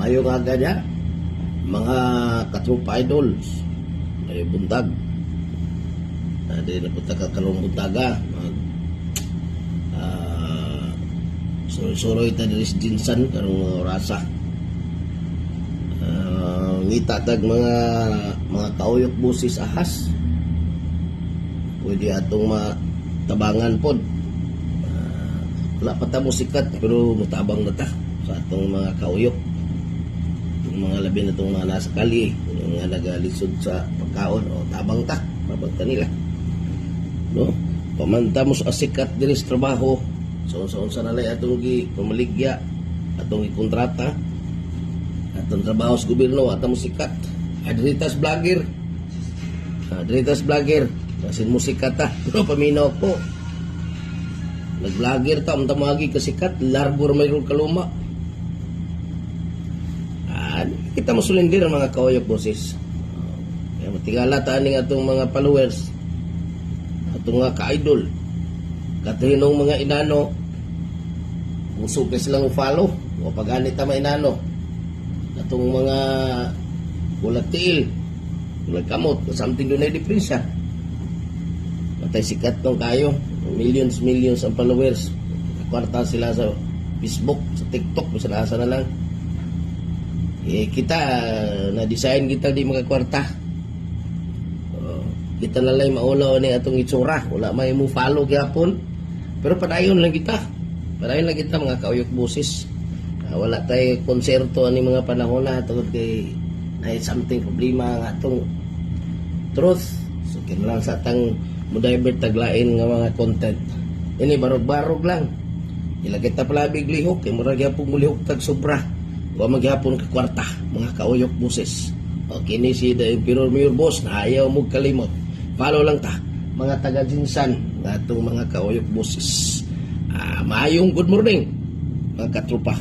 Maayo nga ganyan. Mga katrupa idols. Ay bundag. Hindi na punta ka karong buntaga. Mag, ah, suroy-suroy ta diri sa jinsan karong rasa. Ah, ngita tag mga mga kauyok busis ahas. Pwede atong matabangan pod. Ah, wala pa ta mo sikat pero mutabang na ta sa atong mga kauyok. Mga labi na itong mga nasa kali, yung mga nagalisod sa pagkaon, o tabang ta, tabang ta nila. No? Pamanta mo sa sikat diri sa trabaho, so sa unsa na lay atong gi pamaligya, atong ikontrata, atong trabaho sa gobyerno, atong sikat. Adritas vlogger, Adritas vlogger, kasi mo sikat ta, pero paminaw ko. Nag-vlogger ta, ang tamagi kasikat, largo may kaluma. Ah, kita mo sulindir ang mga kaoyok boses. Kaya matigala ta aning atong mga followers, atong mga ka-idol, katuhinong mga inano, kung suke silang follow, o pag-anit ta inano, atong mga bulag tiil, kamot, o something doon ay diferensya. Matay sikat tong kayo, millions millions ang followers, kwarta sila sa Facebook, sa TikTok, sa asa na lang. Eh, kita, na-design kita di mga kwarta. Oh, kita na lang ni atong itsura. Wala may mo follow gyapon. Pero padayon lang kita. Padayon lang kita mga kauyok busis. Ah, wala tay konserto ani mga panahon na tungod kay ay something problema nga atong truth. So kinahanglan sa tang mo-divert taglain nga mga content. Ini barog-barog lang. Ila kita palabig lihok kay murag gyapon mo lihok tag sobra. Wa magyapon ka kwarta mga kauyok buses. O kini si The Emperor Mayor Boss na ayaw mo kalimot. Follow lang ta mga taga Jinsan nga mga kauyok buses. Ah, maayong good morning mga katrupa.